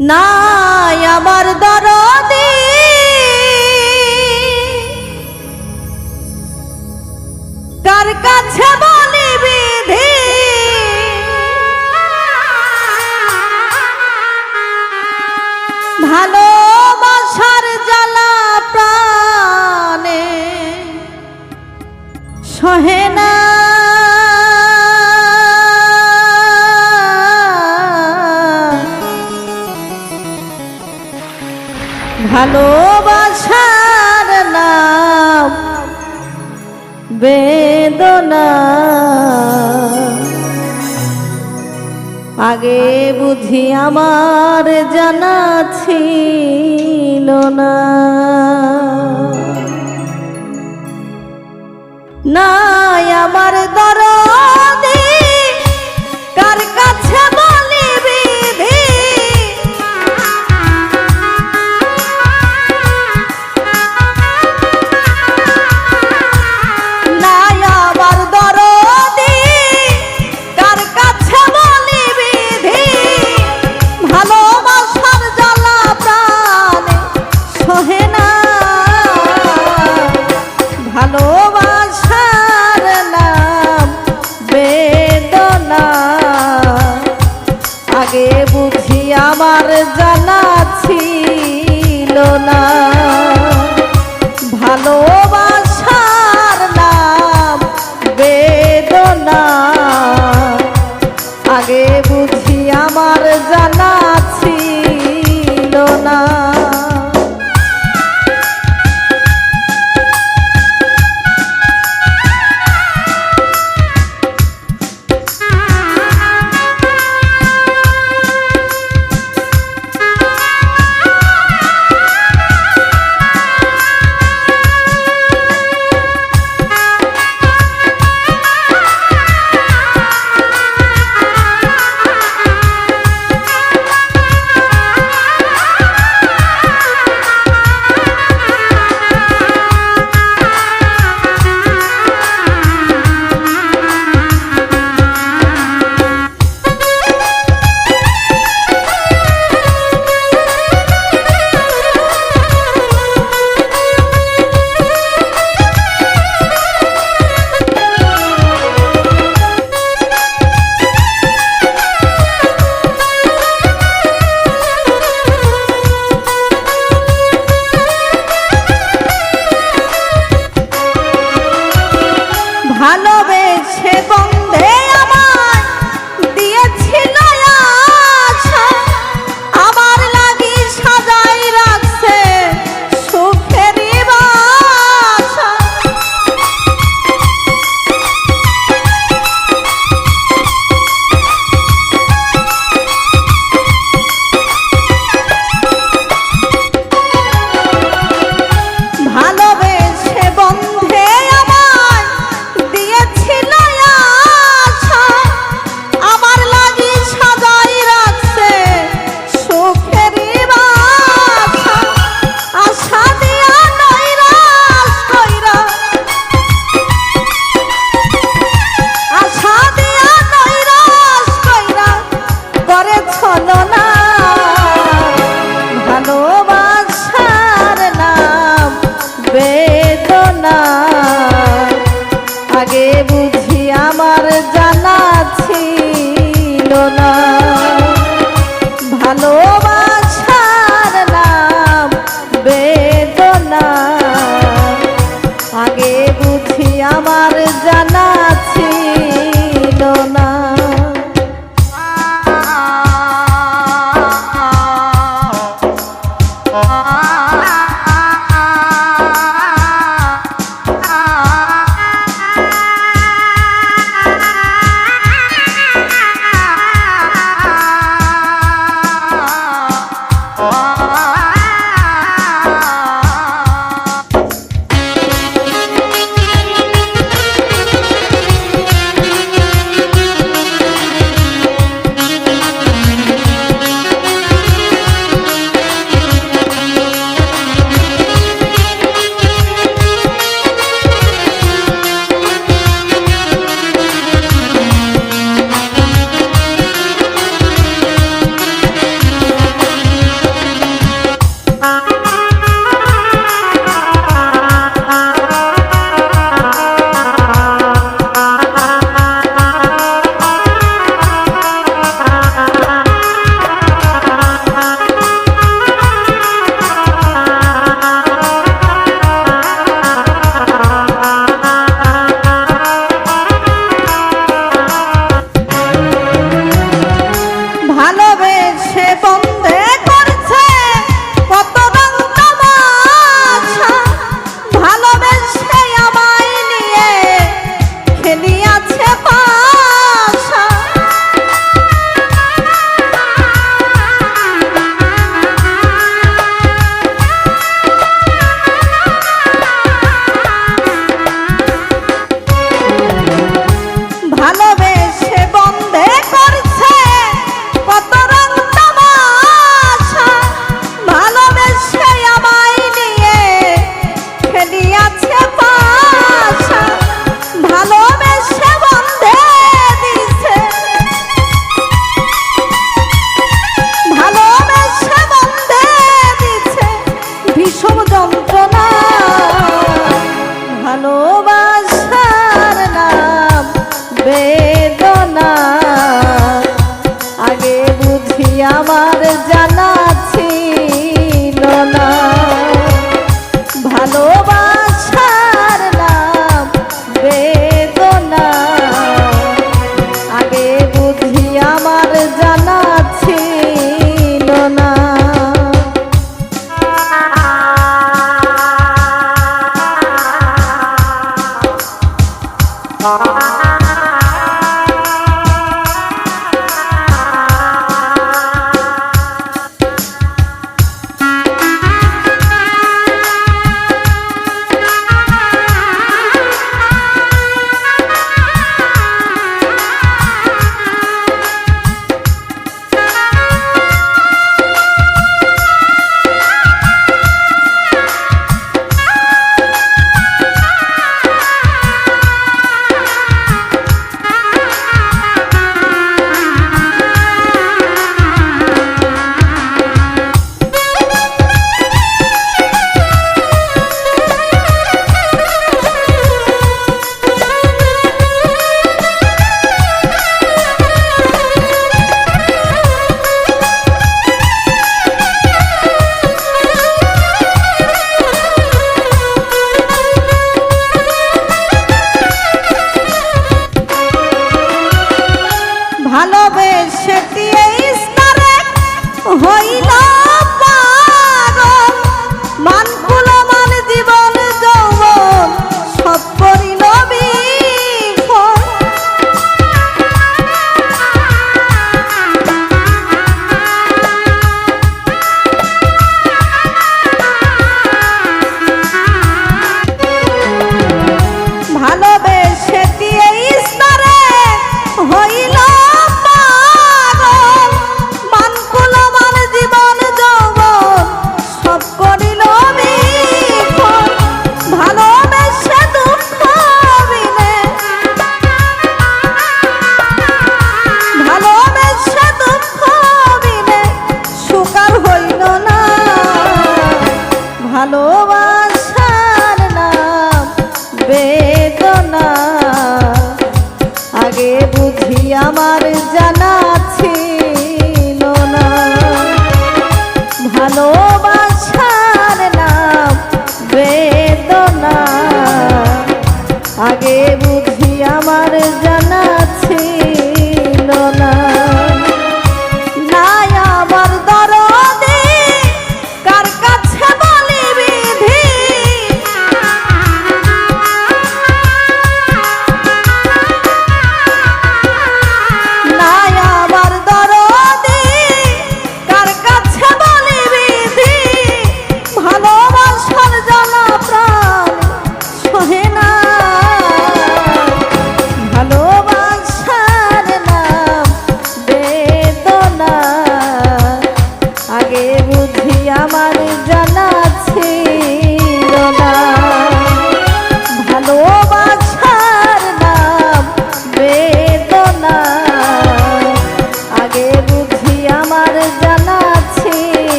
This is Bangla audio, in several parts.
নাই আমার দরদি। কার কাছে বলি বিধি? ভালোবাসার জ্বালা প্রাণে ভালোবাসার নাম বেদনা। আগে বুঝি আমার জানা ছিল না। নাই আমার দরদি কার কাছে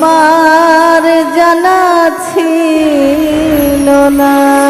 আমার জানা ছিল না।